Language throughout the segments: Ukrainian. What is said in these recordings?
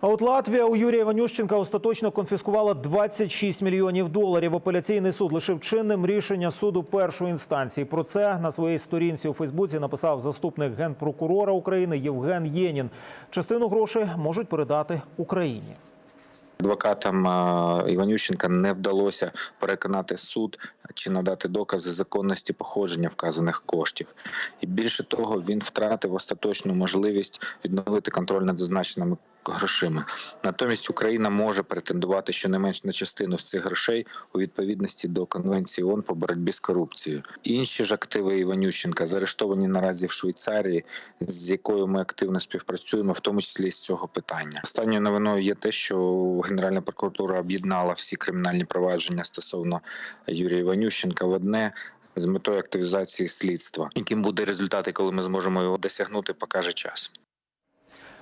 А от Латвія у Юрія Іванющенка остаточно конфіскувала 26 мільйонів доларів. Апеляційний суд лишив чинним рішення суду першої інстанції. Про це на своїй сторінці у Фейсбуці написав заступник генпрокурора України Євген Єнін. Частину грошей можуть передати Україні. Адвокатам Іванющенка не вдалося переконати суд чи надати докази законності походження вказаних коштів. І більше того, він втратив остаточну можливість відновити контроль над зазначеними грошима. Натомість Україна може претендувати щонайменш на частину з цих грошей у відповідності до конвенції ООН по боротьбі з корупцією. Інші ж активи Іванющенка заарештовані наразі в Швейцарії, з якою ми активно співпрацюємо, в тому числі з цього питання. Останньою новиною є те, що Генеральна прокуратура об'єднала всі кримінальні провадження стосовно Юрія Іванющенка в одне. З метою активізації слідства, яким буде результати, коли ми зможемо його досягнути, покаже час.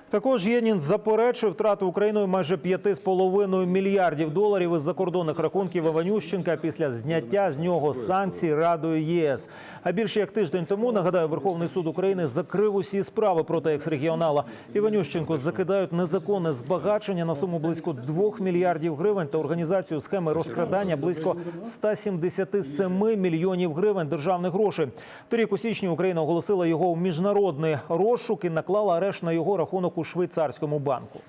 Також Єнін заперечив втрату Україною майже 5,5 мільярдів доларів із закордонних рахунків Іванющенка після зняття з нього санкцій Радою ЄС. А більше як тиждень тому нагадаю, Верховний суд України закрив усі справи проти екс-регіонала. Іванющенко закидають незаконне збагачення на суму близько 2 мільярдів гривень та організацію схеми розкрадання близько 177 мільйонів гривень державних грошей. Торік у січні Україна оголосила його у міжнародний розшук і наклала арешт на його рахунок у швейцарському банку.